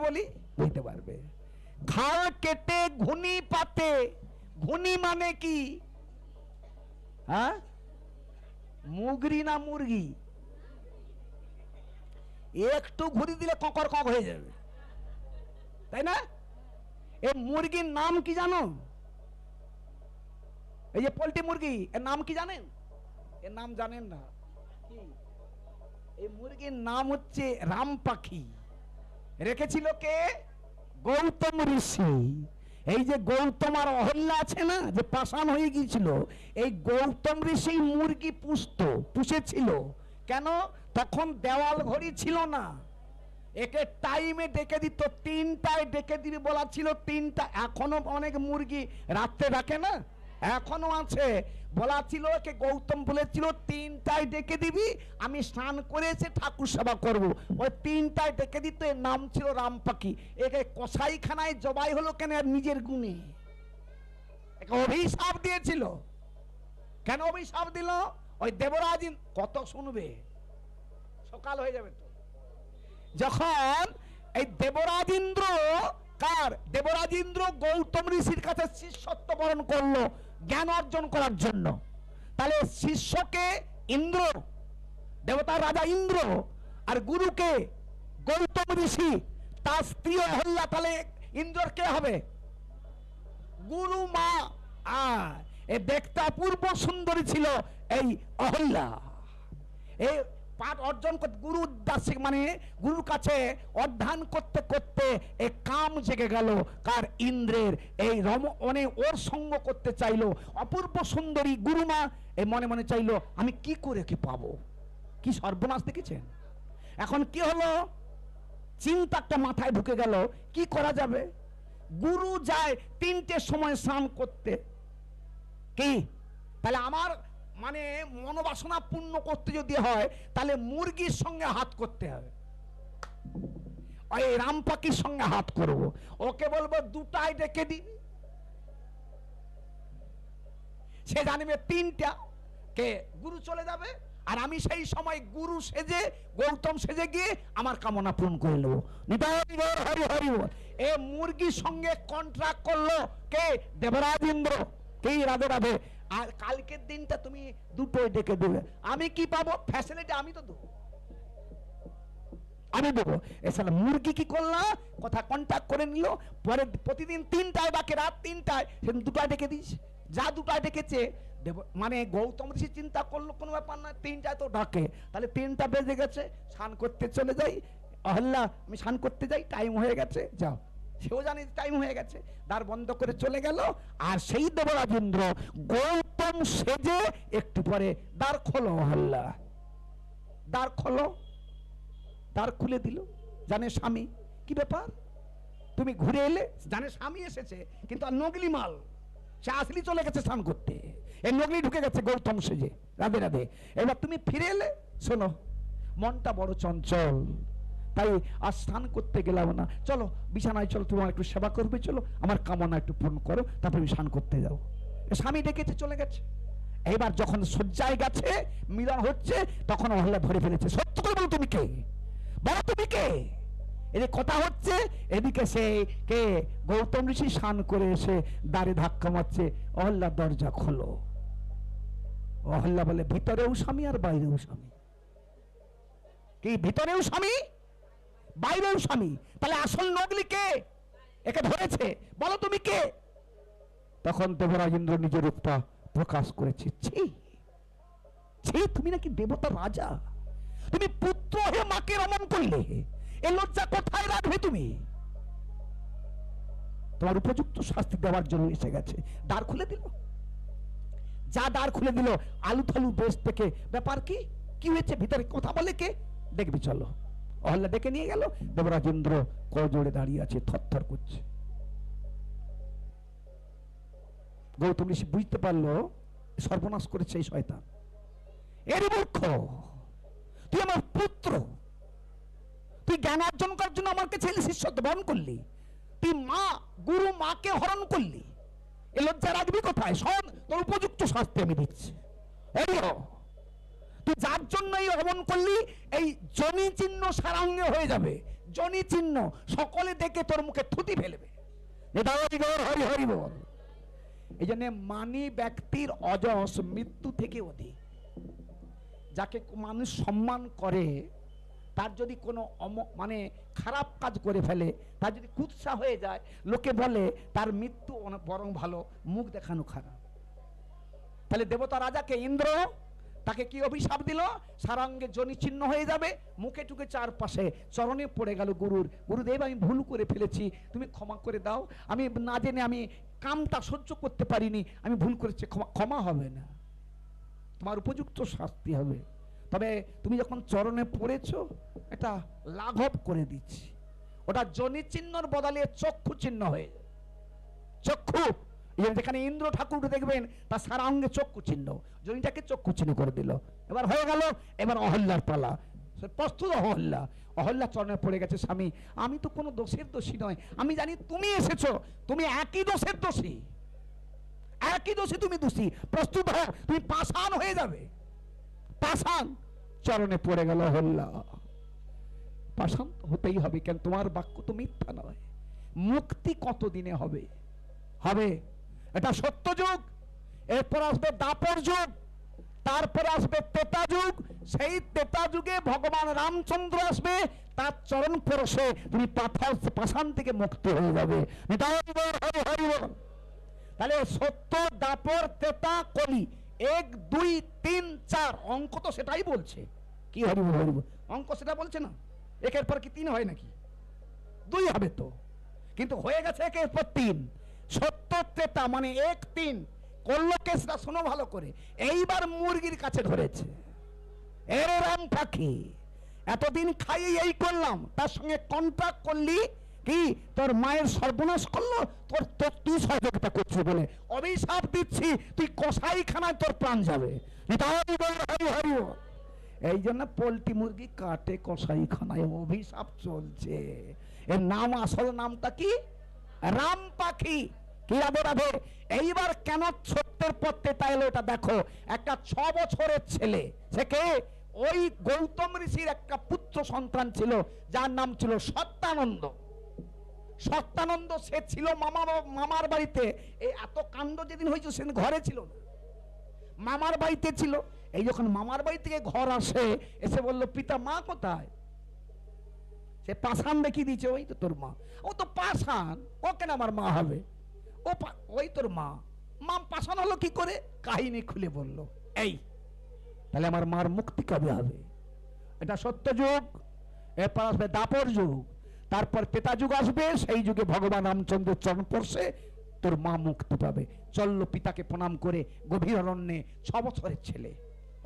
বলি বুঝতে পারবে। খাল কেটে ঘুনি পাতে, ঘুনি মানে কি? হ্যাঁ? মুগরি না মুরগি? একটু ঘুরি দিলে ককর কক হয়ে যাবে। তাই না? এই মুরগির নাম কি জানো? এই যে পোলট্রি মুরগি, এর নাম কি জানেন? এর নাম জানেন না। এই মুরগির নাম হচ্ছে রাম পাখি। রেখেছিল কে? গৌতম ঋষি। এই যে গৌতম আর অহল্যা আছে না, যে পাষাণ হয়ে গিয়েছিল, এই গৌতম ঋষি মুরগি পুষত, পুষেছিল। কেন? তখন দেওয়াল ঘড়ি ছিল না। একে টাইমে ডেকে দিত, তিনটায় ডেকে দিবি বলা ছিল, তিনটা এখনও অনেক মুরগি রাত্রে ডাকে না? এখনও আছে। বলা ছিল একে গৌতম বলেছিল, তিনটায় ডেকে দিবি, আমি স্নান করে এসে ঠাকুর সেবা করব। ওই তিনটায় ডেকে দিত এর নাম ছিল রাম পাখি। একে কসাইখানায় জবাই হলো কেন এর নিজের গুণে? একে অভিশাপ দিয়েছিল। কেন অভিশাপ দিল? ওই দেবরাজ কত শুনবে? সকাল হয়ে যাবে তো। যখন এই দেবরাজ ইন্দ্র কার? দেবরাজ ইন্দ্র গৌতম ঋষির কাছে শিষ্যত্ব বরণ করল। জ্ঞান অর্জন করার জন্য। তাহলে শিষ্যকে ইন্দ্র, দেবতার রাজা ইন্দ্র আর গুরুকে গৌতম ঋষি, তার স্ত্রী অহল্যা, তাহলে ইন্দ্রর কে হবে? গুরু, মা। আর এ দেখতে অপূর্ব সুন্দরী ছিল এই অহল্যা। এই পাঠ অর্জন করতে, গুরু দাসিক মানে গুরুর কাছে অধ্যয়ন করতে করতে এই কাম জেগে গেল। কার ইন্দ্রের এই রম মানে ওর সঙ্গ করতে চাইলো। অপূর্ব সুন্দরী গুরুমা এই মনে মনে চাইলো, আমি কি করে কি পাবো? কি সর্বনাশ দেখেছেন? এখন কি হলো? চিন্তা একটা মাথায় ঢুকে গেল, কি করা যাবে? গুরু যায় তিনটে সময় স্নান করতে। কি? তাহলে আমার মানে মনোবাসনা পূর্ণ করতে যদি হয়, তাহলে মুরগির সঙ্গে হাত করতে হবে। ওই সঙ্গে হাত করব। ওকে বলব দুটাই ডেকে দিবি সে জানিবে তিনটা। কে? গুরু চলে যাবে। আর আমি সেই সময় গুরু সেজে, গৌতম সেজে গিয়ে আমার কামনা পূরণ করে নেব। হরি হরি এ মুরগির সঙ্গে কন্ট্রাক্ট করল কে? দেবরাজ ইন্দ্র। কে? রাধে রাধে। আর কালকের দিনটা তুমি দুটোই ডেকে দেবে। আমি কি পাবো? ফ্যাসিলিটি আমি তো দেবো। আমি দেবো। এছাড়া মুরগি কি করলাম কথা কন্ট্যাক্ট করে নিল। পরে প্রতিদিন তিনটায় বাকি রাত তিনটায়। সেদিন দুটায় ডেকে দিস। যা দুটায় ডেকেছে মানে গৌতম ঋষি চিন্তা করল, কোনো ব্যাপার না তিনটায় তো ডাকে। তাহলে তিনটা বেজে গেছে, স্নান করতে চলে যাই। অহল্লা আমি স্নান করতে যাই টাইম হয়ে গেছে, যাও। সেও জানে টাইম হয়ে গেছে। দ্বার বন্ধ করে চলে গেল। আর সেই দেবরাজেন্দ্র গৌতম সেজে একটু পরে দ্বার খোলো অহল্লা দ্বার খোলো। দ্বার খুলে দিল। জানে স্বামী? কি ব্যাপার? তুমি ঘুরে এলে? জানে স্বামী এসেছে, কিন্তু আর নগলি মাল। সে আসলি চলে গেছে স্নান করতে। এই নগলি ঢুকে গেছে গৌতম সেজে। রাধে রাধে। এবার তুমি ফিরে এলে? শোনো, মনটা বড় চঞ্চল। তাই আর স্নান করতে গেলাম না। চলো, বিছানায় চলো, তোমার একটু সেবা করবে, চলো, আমার কামনা একটু পূরণ করো, তারপর আমি স্নান করতে যাও স্বামী ডেকেছে, চলে গেছে। এইবার যখন শয্যায় গেছে, মিলন হচ্ছে, তখন অহল্লা ধরে ফেলেছে। সত্য করে বলো তুমি কে? বলো তুমি কে? এদিকে কথা হচ্ছে, এদিকে সে কে? গৌতম ঋষি স্নান করে এসে দাঁড়ে ধাক্কা মারছে। অহল্লা দরজা খোলো। অহল্লা বলে, ভিতরেও স্বামী আর বাইরেও স্বামী। কি, ভিতরেও স্বামী? বাইরেও স্বামী। তাহলে আসল নগলি কে? একে ধরেছে। বলো তুমি কে? তখন দেবরাজেন্দ্র নিজের রূপটা প্রকাশ করেছে। ছি। ছি, তুমি নাকি দেবতা রাজা? তুমি পুত্র হয়ে মাকে রমন করলে? এ লজ্জা কোথায় রাখবে তুমি? তোমার উপযুক্ত শাস্তি দেওয়ার জন্য এসে গেছে। দ্বার খুলে দিল। যা দ্বার খুলে দিল আলু থালু বেশ থেকে। ব্যাপার কি? কি হয়েছে? ভিতরে কথা বলে কে? দেখবি, চলো। অহল্লা ডেকে নিয়ে গেল। দেবরাজেন্দ্র জোড়ে দাঁড়িয়ে আছে, থরথর করছে। গৌতম ঋষি বুঝতে পারল, সর্বনাশ করেছে এই শয়তান। এর মূর্খ, তুই আমার পুত্র। তুই জ্ঞান অর্জন করার জন্য আমার কাছে শিষ্যত্ব বরণ করলি। তুই মা, গুরু মাকে হরণ করলি। এ লজ্জা রাখবি কোথায়? শোন, তোর উপযুক্ত শাস্তি আমি দিচ্ছি। এই হ। তুই যার জন্য এই হরণ করলি, এই জমি চিহ্ন সারাঙ্গে হয়ে যাবে। জনি চিহ্ন সকলে দেখে তোর মুখে থুতি ফেলবে। হরি হরি বল। এই জন্য মানি ব্যক্তির অজস মৃত্যু থেকে অধিক। যাকে মানুষ সম্মান করে, তার যদি কোনো অম- মানে খারাপ কাজ করে ফেলে, তার যদি কুৎসা হয়ে যায়, লোকে বলে তার মৃত্যু বরং ভালো, মুখ দেখানো খারাপ। তাহলে দেবতা রাজাকে ইন্দ্র তাকে কি অভিশাপ দিল? সারাঙ্গে জনি চিহ্ন হয়ে যাবে। মুখে টুকে চারপাশে চরণে পড়ে গেল গুরুর। গুরুদেব, আমি ভুল করে ফেলেছি। তুমি ক্ষমা করে দাও। আমি না জেনে আমি কামটা সহ্য করতে পারিনি। আমি ভুল করেছি। ক্ষমা ক্ষমা হবে না। তোমার উপযুক্ত শাস্তি হবে। তবে তুমি যখন চরণে পড়েছো এটা লাঘব করে দিচ্ছি। ওটা জনি চিহ্নর বদলে চক্ষু চিহ্ন হয়ে চক্ষু! যেখানে ইন্দ্র ঠাকুর দেখবেন, তার সারা অঙ্গে চক্ষু চিহ্ন জনিটাকে চক্ষু চিহ্ন করে দিল। এবার হয়ে গেল, এবার অহল্যার পালা। প্রস্তুত অহল্যা। অহল্যা চরণে পড়ে গেছে, স্বামী, আমি তো কোনো দোষের দোষী নয়। আমি জানি তুমি এসেছ, তুমি একই দোষের দোষী। একই দোষে তুমি দোষী। প্রস্তুত হও তুমি পাষাণ হয়ে যাবে। পাষাণ। চরণে পড়ে গেল অহল্যা। পাষাণ হতেই হবে, কেন তোমার বাক্য তো মিথ্যা নয়। মুক্তি কত দিনে হবে? হবে এটা সত্য যুগ। এরপর আসবে দাপর যুগ, তারপরে আসবে তেতা যুগ। সেই তেতা যুগে ভগবান রামচন্দ্র আসবে, তার চরণ পরশে তুমি পাথর পাষাণ থেকে মুক্তি হয়ে যাবে। তাহলে সত্য, দাপর, তেতা, কলি, এক, দুই, তিন, চার, অঙ্ক তো সেটাই বলছে। কি হরিব হরিব অঙ্ক সেটা বলছে না? একের পর কি তিন হয় নাকি? দুই হবে তো। কিন্তু হয়ে গেছে একের পর তিন। সত্য ত্রেতা মানে এক তিন। করল কেসটা, শোনো ভালো করে। এইবার মুরগির কাছে ধরেছে। এরে রাম পাখি এতদিন খাইয়ে এই করলাম। তার সঙ্গে কন্ট্রাক্ট করলি কি? তোর মায়ের সর্বনাশ করল? তোর তোর তুই সহযোগিতা করছিস বলে। অভিশাপ দিচ্ছি, তুই কষাই খানায় তোর প্রাণ যাবে। এই জন্য পোলট্রি মুরগি কাটে কষাই খানায় অভিশাপ চলছে। এর নাম, আসল নামটা কি? রাম পাখি। কি রাধে? এইবার কেন সত্যের পথে তাই এলো এটা দেখো। একটা ছ বছরের ছেলে, সে ওই গৌতম ঋষির একটা পুত্র সন্তান ছিল, যার নাম ছিল সত্যানন্দ। সত্যানন্দ, সে ছিল মামার মামার বাড়িতে। এই এত কাণ্ড যেদিন হয়েছে, সেদিন ঘরে ছিল না। মামার বাড়িতে ছিল। এই যখন মামার বাড়ি থেকে ঘর আসে, এসে বলল, পিতা, মা কোথায়? সে পাষাণ দেখিয়ে দিয়েছে, ওই তো তোর মা। ও তো পাষাণ ও কেন আমার মা হবে? ও ওই তোর মা। মা পাষাণ হলো কি করে? কাহিনী খুলে বলল, এই, তাহলে আমার মার মুক্তি কবে হবে? এটা সত্য যুগ, এরপর আসবে দাপর যুগ, তারপর পেতা যুগ আসবে, সেই যুগে ভগবান রামচন্দ্রের চরণ পড়ছে তোর মা মুক্তি পাবে। চলল পিতাকে প্রণাম করে গভীর অরণ্যে ছ বছরের ছেলে।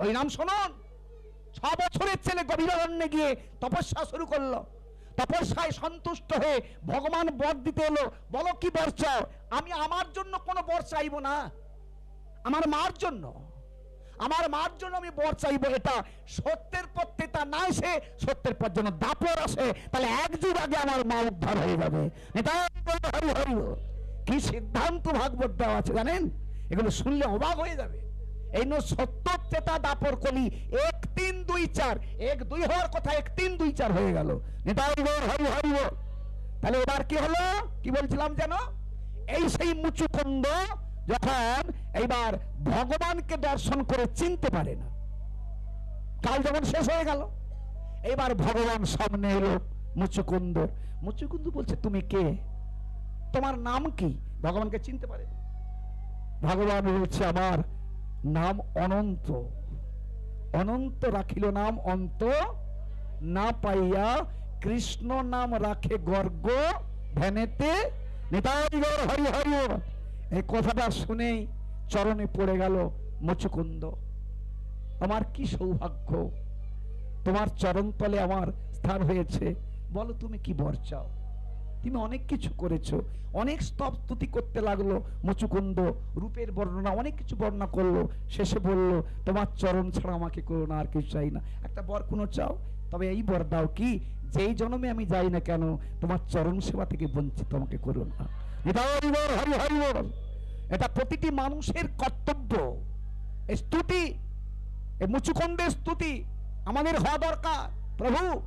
ওই নাম শোনন, ছ বছরের ছেলে গভীর অরণ্যে গিয়ে তপস্যা শুরু করল। তপস্যায় সন্তুষ্ট হয়ে ভগবান বর দিতে এলো। বলো কি বর চাও? আমি আমার জন্য কোনো বর চাইব না। আমার মার জন্য। আমার মার জন্য আমি বর চাইব। এটা সত্যের পথে তা না এসে সত্যের পর যেন দাপর আসে, তাহলে এক যুগ আগে আমার মা উদ্ধার হয়ে যাবে। এটা কি সিদ্ধান্ত ভাগবত দেওয়া আছে জানেন? এগুলো শুনলে অবাক হয়ে যাবে। এই নো সত্য চেতা দাপর কলি এক তিন দুই চার। এক দুই হওয়ার কথা, এক তিন দুই চার হয়ে গেল। হরি হরি। তাহলে এবার কি হলো? কি বলছিলাম যেন? এই সেই মুচুকুন্দ যখন এইবার ভগবানকে দর্শন করে চিনতে পারে না। কাল যখন শেষ হয়ে গেল এবার ভগবান সামনে এলো মুচুকুন্দ মুচুকুন্দ বলছে, তুমি কে? তোমার নাম কি? ভগবানকে চিনতে পারে। ভগবান বলছে, আমার নাম অনন্ত। অনন্ত রাখিল নাম অন্ত, না পাইয়া কৃষ্ণ নাম রাখে গর্গ ধ্যানেতে নিতাই গৌর হরি হরি। এই কথাটা শুনেই চরণে পড়ে গেল মুচুকুন্দ। আমার কি সৌভাগ্য? তোমার চরণ তলে আমার স্থান হয়েছে। বলো তুমি কি বর চাও? তুমি অনেক কিছু করেছ। অনেক স্তব স্তুতি করতে লাগল মুচুকুন্দ। রূপের বর্ণনা, অনেক কিছু বর্ণনা করল। শেষে বলল, তোমার চরণ ছাড়া আমাকে করো না, আর কিছু চাই না। একটা বর কোনো চাও? তবে এই বর দাও কি? যেই জন্মে আমি যাই না কেন, তোমার চরণ সেবা থেকে বঞ্চিত আমাকে করো না। এটা প্রতিটি মানুষের কর্তব্য। স্তুতি মুচুকুন্দের স্তুতি আমাদের হওয়া দরকার। প্রভু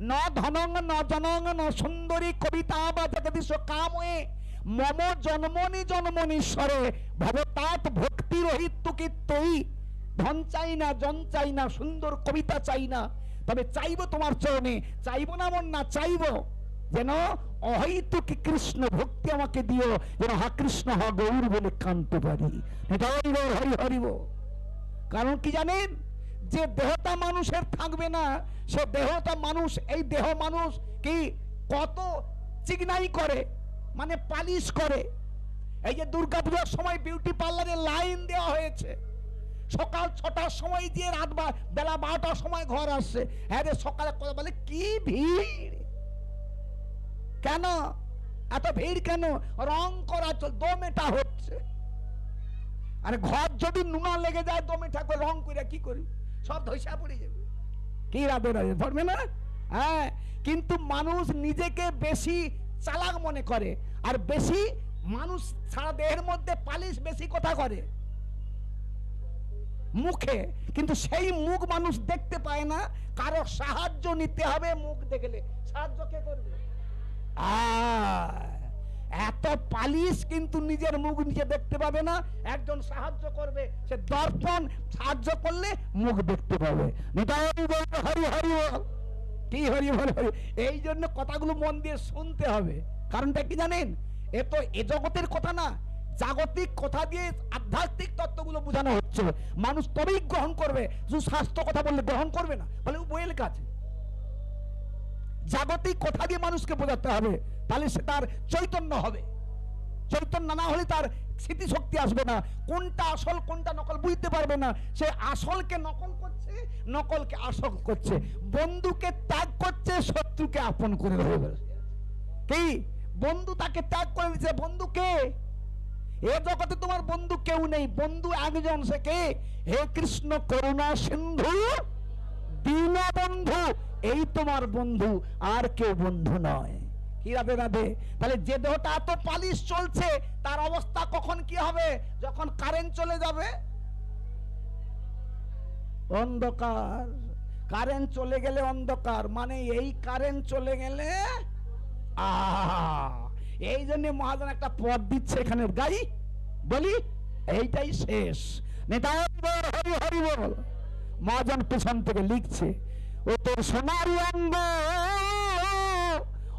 ন ধনং, ন জনং, ন সুন্দরী কবিতা বা জগদীশ কাময়ে। মম জন্মনি জন্মনীশ্বরে ভবতাৎ ভক্তি রহিত তুই ধন চাই না, জন চাই না, সুন্দর কবিতা চাই না। তবে চাইব তোমার চরণে, চাইব না মন না, চাইব যেন অহৈতুক কৃষ্ণ ভক্তি আমাকে দিও, যেন হা কৃষ্ণ, হা গৌর বলে কানতে পারি। হরি হরি হরিব। কারণ কি জানেন? যে দেহটা মানুষের থাকবে না, সে দেহটা মানুষ, এই দেহ মানুষ কি কত চিকনাই করে মানে পালিশ করে। এই যে দুর্গা পূজার সময় বিউটি পার্লারে লাইন দেওয়া হয়েছে। সকাল ছটার সময় দিয়ে রাত বেলা বারোটার সময় ঘর আসছে। হ্যাঁ রে, সকালে কথা বলে, কি ভিড়? কেন? এত ভিড় কেন? রং করা চল দমেটা হচ্ছে। আর ঘর যদি নুনা লেগে যায় দমেটা রং করে কি করি? সব ধৈসা পড়ে যাবে। কি রাধে রাধে ধরবে না? হ্যাঁ কিন্তু মানুষ নিজেকে বেশি চালাক মনে করে আর বেশি মানুষ সারা দেহের মধ্যে পালিশ বেশি কথা করে। মুখে কিন্তু সেই মুখ মানুষ দেখতে পায় না কারও সাহায্য নিতে হবে মুখ দেখলে। সাহায্য কে করবে? আহ, এত পালিশ কিন্তু নিজের মুখ নিজে দেখতে পাবে না। একজন সাহায্য করবে, সে দর্পণ সাহায্য করলে মুখ দেখতে পাবে। হরি হরি কি হরি বল, হরি? এই জন্য কথাগুলো মন দিয়ে শুনতে হবে। কারণটা কি জানেন? এ তো এ জগতের কথা না, জাগতিক কথা দিয়ে আধ্যাত্মিক তত্ত্বগুলো বোঝানো হচ্ছে। মানুষ তবেই গ্রহণ করবে, শুধু স্বাস্থ্য কথা বললে গ্রহণ করবে না, বলে বইয়ের কাছে। জাগতিক কথা দিয়ে মানুষকে বোঝাতে হবে। তাহলে সে তার চৈতন্য হবে। চৈতন্য না হলে তার স্মৃতিশক্তি আসবে না। কোনটা আসল, কোনটা নকল বুঝতে পারবে না। সে আসলকে নকল করছে, নকলকে আসল করছে। বন্ধুকে ত্যাগ করছে, শত্রুকে আপন করে কি? বন্ধু তাকে ত্যাগ করে দিচ্ছে বন্ধু কে? এ জগতে তোমার বন্ধু কেউ নেই। বন্ধু একজন, সে কে? হে কৃষ্ণ করুণা সিন্ধু। দীনবন্ধু, এই তোমার বন্ধু। আর কেউ বন্ধু নয়। কি রাধে রাধে তাহলে যে দেহটা এত পালিশ চলছে, তার অবস্থা কখন কি হবে? যখন কারেন্ট চলে যাবে? অন্ধকার। কারেন্ট চলে গেলে অন্ধকার। মানে এই কারেন্ট চলে গেলে এই জন্য মহাজন একটা পথ দিচ্ছে এখানে। গাই, বলি, এইটাই শেষ। হরি হরি বল। মহাজন পেছন থেকে লিখছে, ও তোর সোনার অঙ্গ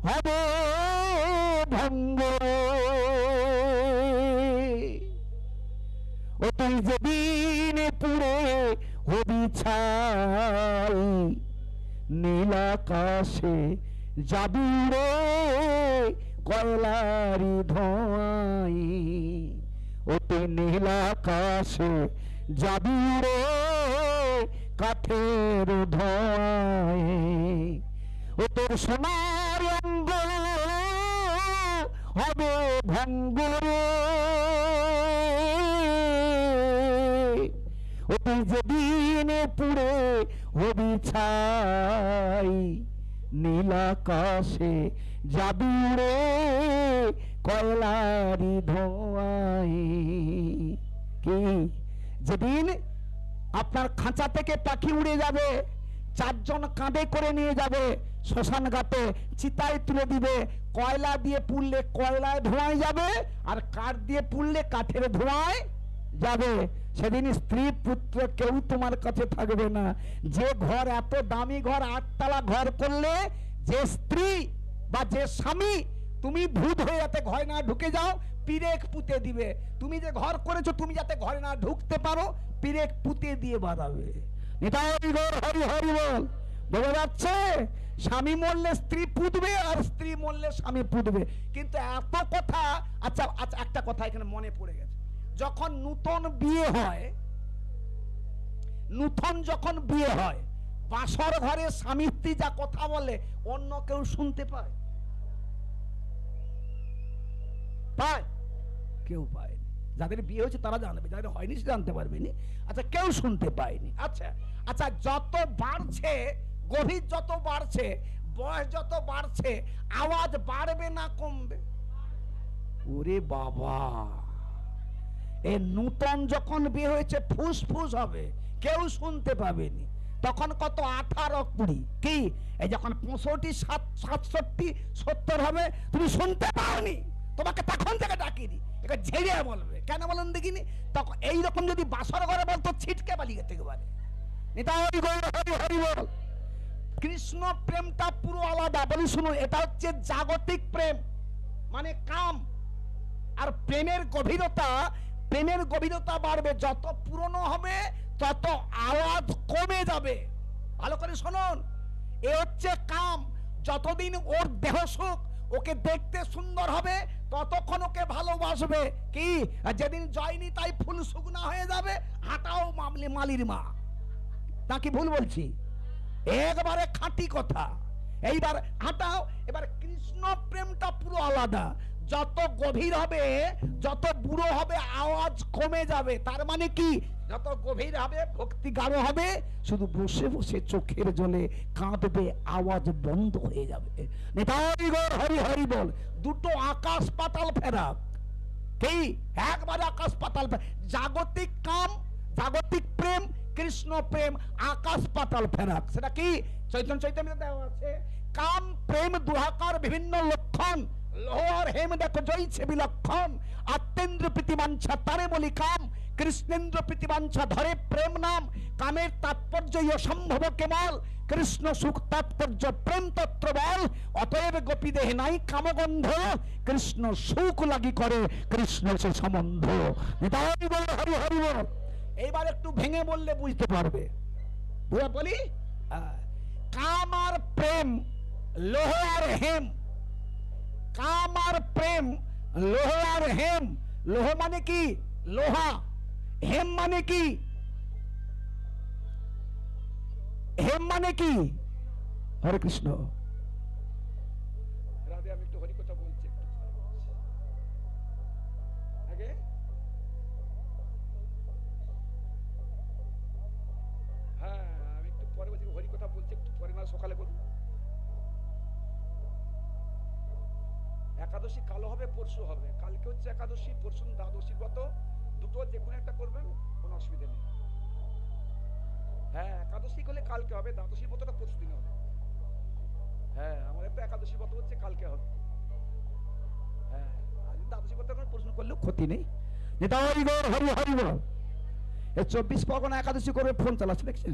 হবে ভঙ্গ। ও তুই যেদিন পুরে হবি ছাই নীল আকাশে যাবি রে কয়লারি ধোঁয়াই। ও তুই নীল আকাশে যাবি রে কাঠের ধোঁয়াই। ও তোর অঙ্গ হবে ভঙ্গ রে ও তুই যেদিন পুরে হবি ছাই নীল আকাশে যাবি রে কয়লারি ধোঁয়াই কি? যেদিন আপনার খাঁচা থেকে পাখি উড়ে যাবে, চারজন কাঁধে করে নিয়ে যাবে শ্মশান ঘাটে চিতায় তুলে দিবে, কয়লা দিয়ে পুড়লে কয়লায় ধোঁয়ায় যাবে আর কাঠ দিয়ে পুড়লে কাঠের ধোঁয়ায় যাবে। সেদিন স্ত্রী পুত্র কেউ তোমার কাছে থাকবে না। যে ঘর এত দামি ঘর, আটতলা ঘর করলে যে স্ত্রী বা যে স্বামী, তুমি ভূত হয়ে যাতে ঘরে না ঢুকে যাও, পিরেক পুঁতে দিবে। তুমি যে ঘর করেছ, তুমি যাতে ঘরে না ঢুকতে পারো, পিরেক পুঁতে দিয়ে বাড়াবে নিতাই হরি হরি বল। বোঝা যাচ্ছে? স্বামী মরলে স্ত্রী পুঁতবে আর স্ত্রী মরলে স্বামী পুঁতবে। কিন্তু এত কথা আচ্ছা আচ্ছা একটা কথা এখানে মনে পড়ে গেছে। যখন নূতন বিয়ে হয়, নূতন যখন বিয়ে হয়, বাসর ঘরে স্বামী স্ত্রী যা কথা বলে, অন্য কেউ শুনতে পায়? পায়? কেউ পায়নি। যাদের বিয়ে হয়েছে তারা জানবে, যাদের হয়নি সে জানতে পারবে নি। আচ্ছা কেউ শুনতে পায়নি। আচ্ছা আচ্ছা যত বাড়ছে গভীর যত বাড়ছে, বয়স যত বাড়ছে, আওয়াজ বাড়বে না কমবে? ওরে বাবা। এ নূতন যখন বিয়ে হয়েছে, ফুসফুস হবে। কেউ শুনতে পাবেনি। তখন কত আঠারো কুড়ি? কি? এই যখন পঁয়ষট্টি, সাত, সাতষট্টি, সত্তর হবে, তুমি শুনতে পাওনি। তোমাকে তখন থেকে ডাকিনি। এবার ঝেড়ে বলবে। কেন বলেন দেখিনি? তখন এইরকম যদি বাসর ঘরে বলতো, ছিটকে পালিয়ে থেকে পারে। এটা হরি হরি হরি বল। কৃষ্ণ প্রেমটা পুরো আলাদা। বলি শুনুন, এটা হচ্ছে জাগতিক প্রেম মানে কাম। আর প্রেমের গভীরতা প্রেমের গভীরতা বাড়বে। যত পুরনো হবে, তত আওয়াজ কমে যাবে। ভালো করে শুনুন। এ হচ্ছে কাম। যতদিন ওর দেহ সুখ, ওকে দেখতে সুন্দর হবে, ততক্ষণ ওকে ভালোবাসবে। কি? যেদিন জয়নি, তাই ফুল শুকনা হয়ে যাবে। হাঁটাও মামলি মালির মা। নাকি ভুল বলছি? একবারে খাঁটি কথা। এইবার হাঁটাও, এবার কৃষ্ণ প্রেমটা পুরো আলাদা। যত গভীর হবে, যত বুড়ো হবে, আওয়াজ কমে যাবে। তার মানে কি? যত গভীর হবে, ভক্তি গাঢ় হবে, শুধু বসে বসে চোখের জলে কাঁদবে, আওয়াজ বন্ধ হয়ে যাবে। হরি হরি বল, দুটো আকাশ পাতাল ফেরা। কি? একবারে আকাশ পাতাল। জাগতিক কাম, জাগতিক প্রেম কৃষ্ণ প্রেম আকাশ পাতাল ফেরাক। সেটা কি? চৈতন্য চৈতন্য দেওয়া আছে। কাম, প্রেম, দুহাকার, বিভিন্ন লক্ষণ। লোহার হেম দেখো, জয়ছে বিলক্ষণ। আত্মেন্দ্র প্রীতিমাঞ্ছা, তারে বলি কাম কৃষ্ণেন্দ্র প্রীতিমাঞ্ছা, ধরে প্রেম নাম। কামের তাৎপর্য অসম্ভব কেবল। কৃষ্ণ সুখ তাৎপর্য, প্রেম তত্র বল। অতএব গোপী দেহে নাই কামগন্ধ। কৃষ্ণ সুখ লাগি করে, কৃষ্ণ সে সম্বন্ধ। নিতাই বল, হরি হরি বল। এইবার একটু ভেঙে বললে বুঝতে পারবে। বুঝা বলি কাম আর প্রেম, লোহ আর হেম। কাম আর প্রেম, লোহ আর হেম। লোহ মানে কি? লোহা। হেম মানে কি? হেম মানে কি? হরে কৃষ্ণ। একাদশী কালো হবে, পরশু হবে। কালকে হচ্ছে একাদশী, পরশু দ্বাদশী। গত দুটো যে কোনো একটা করবেন, কোনো অসুবিধা নেই। হ্যাঁ একাদশী করলে কালকে হবে দ্বাদশী ব্রতটা পরশু দিন হবে। হ্যাঁ আমাদের তো একাদশী ব্রত হচ্ছে কালকে হবে। হ্যাঁ দ্বাদশী ব্রত প্রশ্ন করলেও ক্ষতি নেই। চব্বিশ পরগনা একাদশী করে ফোন চালাচ্ছে, দেখছেন?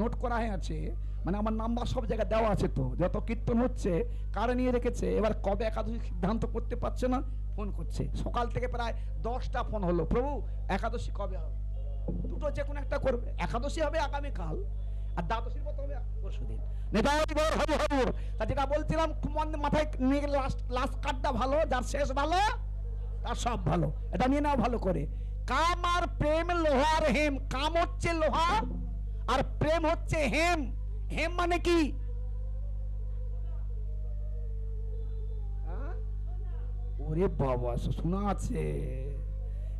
নোট করা হয়ে আছে মানে আমার নাম্বার সব জায়গায় দেওয়া আছে তো। যত কীর্তন হচ্ছে, কারে নিয়ে রেখেছে, এবার কবে একাদশী সিদ্ধান্ত করতে পারছে না ফোন করছে। সকাল থেকে প্রায় দশটা ফোন হলো। প্রভু, একাদশী কবে হবে? দুটো যে কোনো একটা করবে। একাদশী হবে আগামীকাল, আর দ্বাদশীর মতো হবে পরশু যেটা বলছিলাম, মন মাথায় নিয়ে লাস্ট লাস্ট কার্ডটা ভালো, যার শেষ ভালো, তার সব ভালো। এটা নিয়ে নাও ভালো করে। কাম আর প্রেম লোহার হেম, কাম হচ্ছে লোহা আর প্রেম হচ্ছে হেম। হেম মানে কি? হ্যাঁ? ওরে বাবা, শোনা আছে।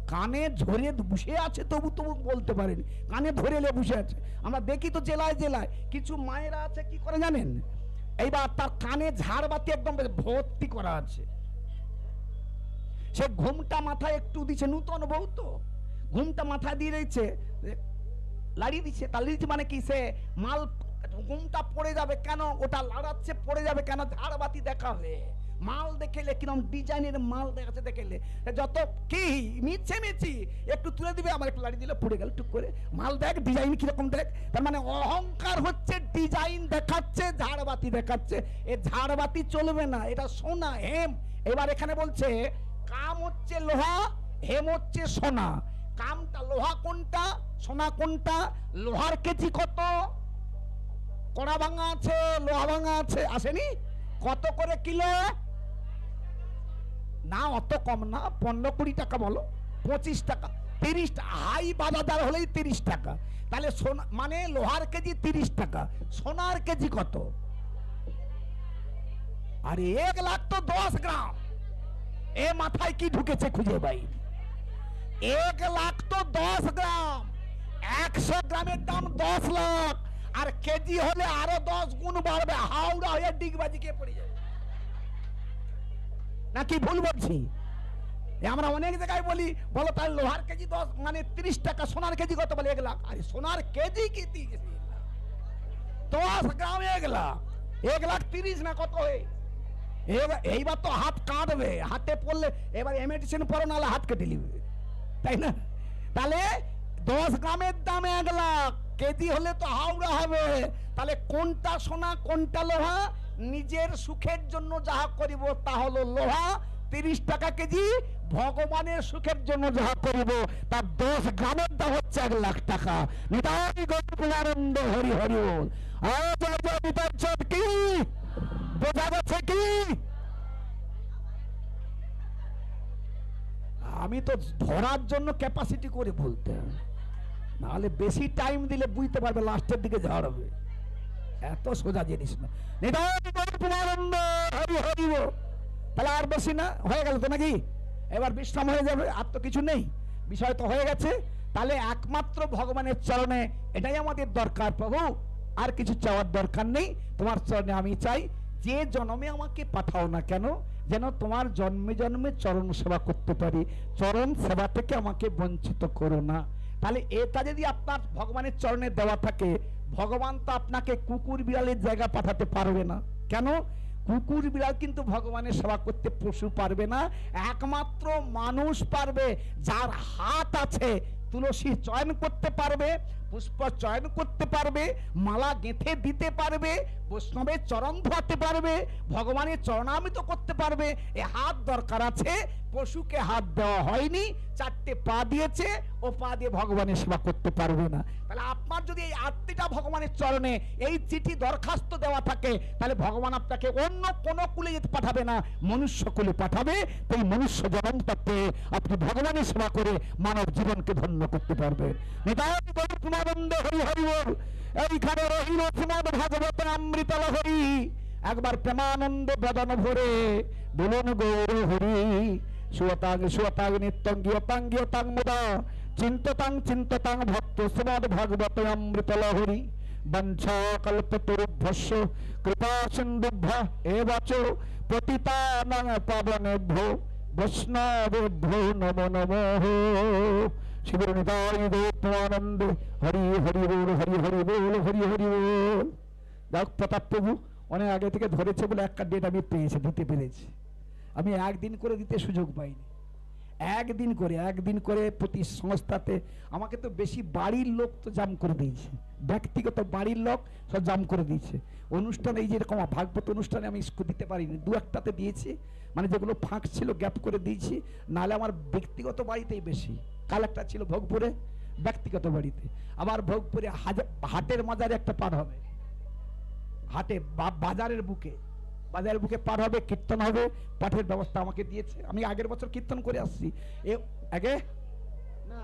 কানে ধরে বসে আছে, তবু তবু বলতে পারেন। কানে ধরে লে বসে আছে। আমরা দেখি তো জেলায় জেলায়, কিছু মায়েরা আছে, কি করে জানেন? এইবার তার কানে ঝাড়বাতি একদম ভর্তি করা আছে। সে ঘুমটা মাথায় একটু দিছে, নূতন বউ তো। ঘুমটা মাথায় দিয়ে রয়েছে লাড়িয়ে দিচ্ছে। তা দিচ্ছে মানে কি? সে মাল ঘুমটা পড়ে যাবে কেন? ওটা লাড়াচ্ছে, পড়ে যাবে কেন? ঝাড়বাতি দেখালে। মাল দেখেলে, কিরম ডিজাইনের মাল দেখাচ্ছে দেখেলে। যত কি মিছে মিছি, একটু তুলে দিবে আমার একটু লাড়ি দিলে পড়ে গেল, টুক করে। মাল দেখ, ডিজাইন কীরকম দেখ। তার মানে অহংকার হচ্ছে, ডিজাইন দেখাচ্ছে ঝাড়বাতি দেখাচ্ছে। এ ঝাড়বাতি চলবে না, এটা সোনা, হেম। এবার এখানে বলছে, কাম হচ্ছে লোহা, হেম হচ্ছে সোনা। কামটা লোহা কোনটা? সোনা কোনটা? লোহার কেজি কত? কড়া ভাঙা আছে, লোহা ভাঙা আছে, আসেনি? কত করে কিলো? না, অত কম না, পনেরো কুড়ি টাকা বলো, পঁচিশ টাকা, তিরিশ হাই বাজাদার হলেই তিরিশ টাকা। তাহলে সোনা মানে লোহার কেজি তিরিশ টাকা, সোনার কেজি কত? আরে এক লাখ তো দশ গ্রাম। এ মাথায় কি ঢুকেছে খুঁজে পাই এক লাখ তো দশ গ্রাম। একশো গ্রামের দাম দশ লাখ। আর কেজি হলে আরও দশ গুণ বাড়বে। হাওড়া হয়ে ডিগবাজি কে পড়ে যাবে। নাকি ভুল বলছি? আমরা অনেক জায়গায় বলি, বলো তাই লোহার কেজি দশ মানে তিরিশ টাকা, সোনার কেজি কত বলে? এক লাখ। আরে সোনার কেজি কি দশ গ্রাম এক লাখ। এক লাখ তিরিশ না কত হয়ে? এইবার তো হাত কাটবে হাতে পড়লে এবার মেডিসিন পরে নাহলে হাত কেটে নিবে। তাই না? তাহলে দশ গ্রামের দাম এক লাখ। কেজি হলে তো হাওড়া হবে। তাহলে কোনটা সোনা, কোনটা লোহা? নিজের সুখের জন্য যাহা করিব, তা হলো লোহা। তিরিশ টাকা কেজি ভগবানের সুখের জন্য যাহা করিব তার দশ গ্রামের দাম হচ্ছে এক লাখ টাকা। নিতাই গৌরানন্দ হরি হরি কি? বোঝা যাচ্ছে কি? আমি তো ধরার জন্য ক্যাপাসিটি করে বলতে হবে। নাহলে বেশি টাইম দিলে বুঝতে পারবে লাস্টের দিকে ঝাড়বে এত সোজা জিনিস না। তাহলে আর বেশি না, হয়ে গেল তো নাকি? এবার বিশ্রাম হয়ে যাবে, আর তো কিছু নেই। বিষয় তো হয়ে গেছে। তাহলে একমাত্র ভগবানের চরণে এটাই আমাদের দরকার প্রভু। আর কিছু চাওয়ার দরকার নেই। তোমার চরণে আমি চাই যে জন্মে আমাকে পাঠাও না কেন, যেন তোমার জন্মে জন্মে চরণ সেবা করতে পারি, চরণ সেবা থেকে আমাকে বঞ্চিত করো না। তাহলে এটা যদি আপনার ভগবানের চরণে দেওয়া থাকে, ভগবান তো আপনাকে কুকুর বিড়ালের জায়গা পাঠাতে পারবে না। কেন? কুকুর বিড়াল কিন্তু ভগবানের সেবা করতে পশু পারবে না, একমাত্র মানুষ পারবে, যার হাত আছে তুলসী চয়ন করতে পারবে, পুষ্প চয়ন করতে পারবে, মালা গেঁথে দিতে পারবে, বৈষ্ণবের চরণ ধোয়াতে পারবে, ভগবানের চরণামিত করতে পারবে। এ হাত দরকার আছে, পশুকে হাত দেওয়া হয়নি, চারটে পা দিয়েছে, ও পা দিয়ে ভগবানের সেবা করতে পারবে না। তাহলে আপনার যদি এই আত্মীটা ভগবানের চরণে, এই চিঠি দরখাস্ত দেওয়া থাকে, তাহলে ভগবান আপনাকে অন্য কোনো কুলে যেতে পাঠাবে না, মনুষ্য কুলে পাঠাবে। তাই মনুষ্য পেয়ে আপনি ভগবানের সেবা করে মানব জীবনকে ধন্য করতে পারবেন নিতাই হরি হরি বল। এইখানে রহিল শ্রীমদ ভাগবত অমৃত হরি একবার প্রেমানন্দ বদন ভরে বলুন গৌর হরি। সুয়তাং সুয়তাং নিত্যং, গিয়তাং গিয়তাং মুদা। চিন্ততাং চিন্ততাং ভক্ত শ্রীমদ ভাগবত অমৃত লহরি। বঞ্ছা কল্পতরুভ্যস্য কৃপা সিন্ধুভ্য এবাচ পতিতানাং পাবনেভ্যো, বৈষ্ণবেভ্যো, নমো, নমঃ। শিবির নিতাই হরি হরি বল হরি হরি বল হরি হরি বল দেখ প্রতাপ প্রভু অনেক আগে থেকে ধরেছে বলে একটা ডেট আমি পেয়েছি দিতে পেরেছি আমি একদিন করে দিতে সুযোগ পাইনি একদিন করে একদিন করে প্রতি সংস্থাতে আমাকে তো বেশি বাড়ির লোক তো জাম করে দিয়েছে ব্যক্তিগত বাড়ির লোক সব জাম করে দিয়েছে অনুষ্ঠানে এই যেরকম ভাগবত অনুষ্ঠানে আমি দিতে পারিনি দু একটাতে দিয়েছি মানে যেগুলো ফাঁক ছিল গ্যাপ করে দিয়েছি নাহলে আমার ব্যক্তিগত বাড়িতেই বেশি কাল একটা ছিল ভোগপুরে, ব্যক্তিগত বাড়িতে। আবার ভোগপুরে হাটের মাজারে একটা পার হবে। হাটে বাজারের বুকে বাজারের বুকে পার হবে, কীর্তন হবে, পাঠের ব্যবস্থা আমাকে দিয়েছে। আমি আগের বছর কীর্তন করে আসছি। এ, আগে? না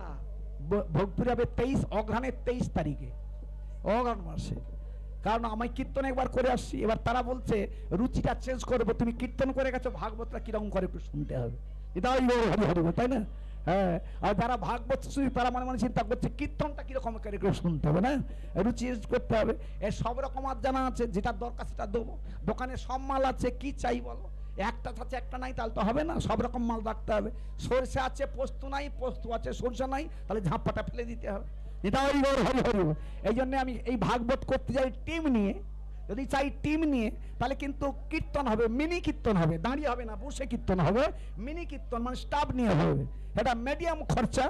ভোগপুরে হবে তেইশ অঘ্রাণের তেইশ তারিখে অঘ্রাণ মাসে। কারণ আমি কীর্তন একবার করে আসছি। এবার তারা বলছে, রুচিটা চেঞ্জ করব। তুমি কীর্তন করে গেছো, ভাগবতটা কীরকম করে একটু শুনতে হবে। এটা হরি তাই না? হ্যাঁ আর যারা ভাগবত তারা মনে মনে চিন্তা করছে, কীর্তনটা কীরকম করে শুনতে হবে না? রুচি করতে হবে। এর সব রকম আর জানা আছে, যেটা দরকার সেটা দেবো। দোকানে সব মাল আছে, কি চাই বলো? একটা আছে, একটা নাই, তাহলে তো হবে না। সব রকম মাল রাখতে হবে। সরষে আছে, পোস্ত নাই, পোস্ত আছে, সরষে নাই, তাহলে ঝাঁপাটা ফেলে দিতে হবে। এটা হরি হরি এই জন্য আমি এই ভাগবত করতে যাই টিম নিয়ে যদি চাই টিম নিয়ে, তাহলে কিন্তু কীর্তন হবে, মিনি কীর্তন হবে, দাঁড়িয়ে হবে না, বসে কীর্তন হবে, মিনি কীর্তন মানে স্টাফ নিয়ে হবে। এটা মিডিয়াম খরচা,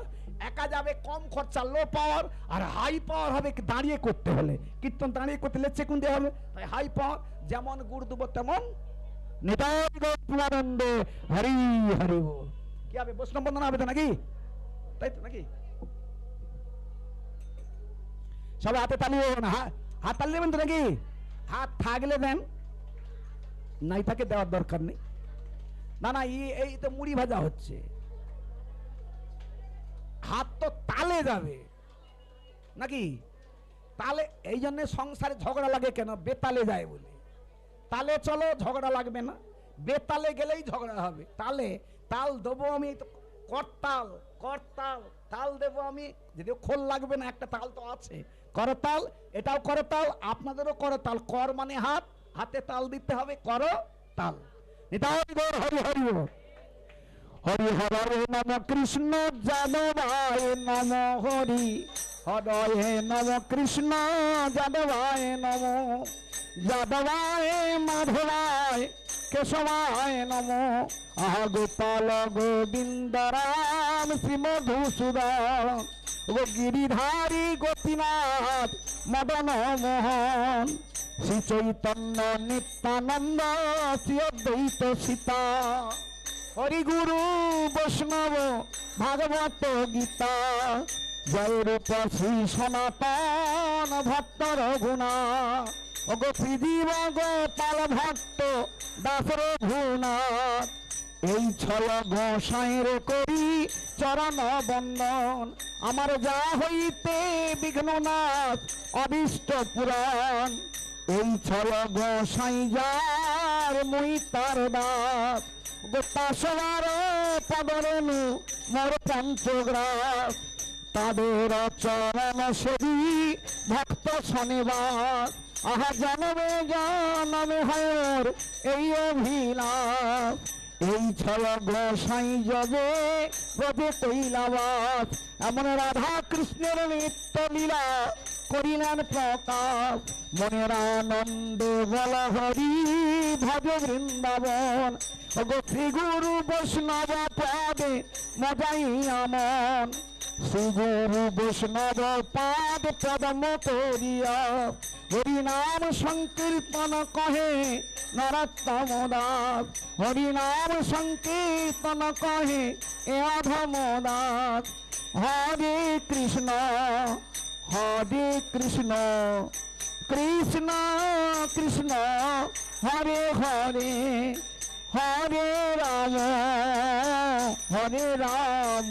একা যাবে, কম খরচা লো পাওয়ার আর হাই পাওয়ার হবে দাঁড়িয়ে করতে হলে। কীর্তন দাঁড়িয়ে করতে হলে চেকুন দিয়ে হবে, তাই হাই পাওয়ার যেমন গুড় দেবো তেমন নিতাই হরি হরি কি হবে, বৈষ্ণব বন্দনা হবে তো নাকি? তাই তো নাকি? সবাই হাতে তালি না হাত তালি দেবেন তো নাকি? হাত থাকলে দেন, নাই তাকে দেওয়ার দরকার নেই। না না, এই তো মুড়ি ভাজা হচ্ছে। হাত তো তালে যাবে। নাকি? তালে, এই জন্য সংসারে ঝগড়া লাগে কেন? বেতালে যায় বলে। তালে চলো, ঝগড়া লাগবে না। বেতালে গেলেই ঝগড়া হবে। তালে, তাল দেবো আমি করতাল করতাল, তাল দেবো আমি। যদিও খোল লাগবে না, একটা তাল তো আছে। করতাল, এটাও করতাল, আপনাদেরও করতাল। কর মানে হাত, হাতে তাল দিতে হবে, কর তাল। হরি হরি। হরি হরে নম কৃষ্ণ যাদবায় নম হরি। হরে নম কৃষ্ণ যাদবায় নম। যাদবায় মাধবায় কেশবায় নম। আহ গোপাল গোবিন্দ রাম শ্রী মধুসূদন। ও গিরিধারী গোপীনাথ, মদন মোহন, শ্রী চৈতন্য নিত্যানন্দ, শ্রী অদ্বৈত সীতা, হরি গুরু বৈষ্ণব, ভাগবত গীতা, জয় রূপ শ্রী সনাতন ভক্ত রঘুনা ওগো শ্রীজীব গোপাল ভক্ত দাস রঘুনাথ। এই ছয় গোসাইর করি চরণ বন্দন, আমার যা হইতে বিঘ্ননাথ অবিষ্ট পুরাণ। এই ছয় গোসাই যার মুই তার দাস গোটা সবার পদরেণু মোর পঞ্চগ্রাস। তাদের চরণ সেবী ভক্ত শনিবার, আহা জনমে জনমে হর এই অভিলাষ। এই ছল গোসাই জগে প্রভু কৈলাবাস, এমন রাধা কৃষ্ণের নিত্য লীলা করিলেন প্রকাশ মনের আনন্দে বল হরি ভাব বৃন্দাবন গো শ্রী গুরু বৈষ্ণব পদে মজাই আমন। শ্রী গুরু বৈষ্ণব পাদ পদম করিয়া হরি নাম সংকীর্তন কহে নরোত্তম দাস হরি নাম সংকীর্তন কহে এ অধম দাস হরে কৃষ্ণ হরে কৃষ্ণ কৃষ্ণ কৃষ্ণ, হরে হরে হরে রাম হরে রাম।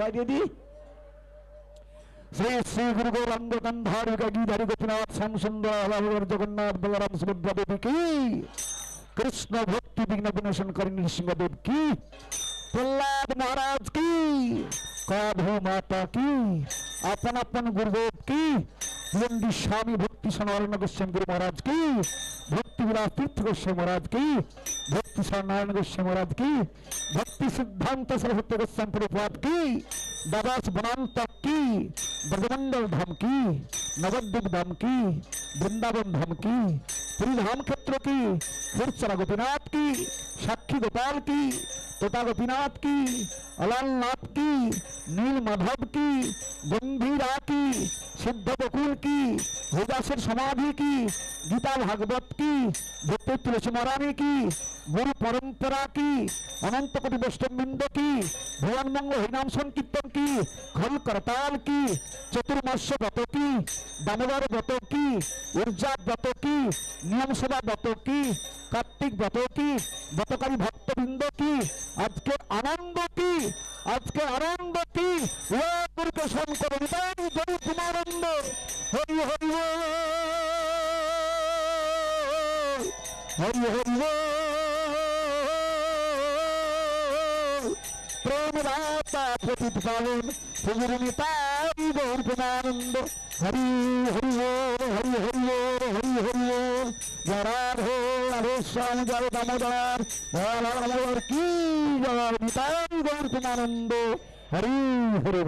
জয় দিদি শ্রী শ্রী গুরু গৌরাঙ্গ গন্ধারিকা গীধারী গোপীনাথ শ্যাম সুন্দর আলাহর জগন্নাথ বলরাম সুভদ্রা দেবী কি কৃষ্ণ ভক্তি বিঘ্ন বিনাশন করেন নৃসিংহদেব কি? প্রহ্লাদ মহারাজ কি? কাধু মাতা কি? আপন আপন গুরুদেব কি? লন্ডি স্বামী ভক্তি সনারায়ণ গোস্বামী গুরু মহারাজ কি? ভক্তি বিলাস তীর্থ গোস্বামী মহারাজ কি? ভক্তি নারায়ণ গোস্বামী মহারাজ কি? ভক্তি সিদ্ধান্ত সরস্বতী গোস্বামী প্রভুপাদ কি? দাদাস বনান্ত কি? ব্রজমন্ডল ধাম কি? নবদ্বীপ ধাম কি? বৃন্দাবন ধাম কি? পুরী ধাম ক্ষেত্র কি? ক্ষীরচরা গোপীনাথ কি? সাক্ষী গোপাল কি? তোতা গোপীনাথ কি? অলালনাথ কি? নীল মাধব কি? গম্ভীরা কি? সিদ্ধ বকুল কি? হরিদাসের সমাধি কি? গীতা ভাগবত কি? ভক্তি তুলসী কি? গুরু পরম্পরা কি? অনন্ত কোটি বৈষ্ণববৃন্দ কি? ভগবান মঙ্গল হরিনাম সংকীর্তন কি? খল করতাল কি? চতুর্মাস্য ব্রত কি? দামোদর ব্রত কি? ঊর্জা ব্রত কি? নিয়ম সেবা ব্রত কি? কার্তিক ব্রত কি? ব্রতকারী ভক্তবৃন্দ কি? আজকে আনন্দ কি? আজকে আনন্দ কি? গুরুকে শঙ্কর নিতাই জয় কুমারন্দ হরি হরি। হরি হরি। প্রেম রাতা পতিত পালন পুজুর নিতাই গৌর প্রেমানন্দ হরি হরি হরি হরি বল, হরি হরি বল। জয় রাধে রাধে শ্যাম জয় দামোদর দামোদর কি জয় নিতাই গৌর প্রেমানন্দ হরি হরি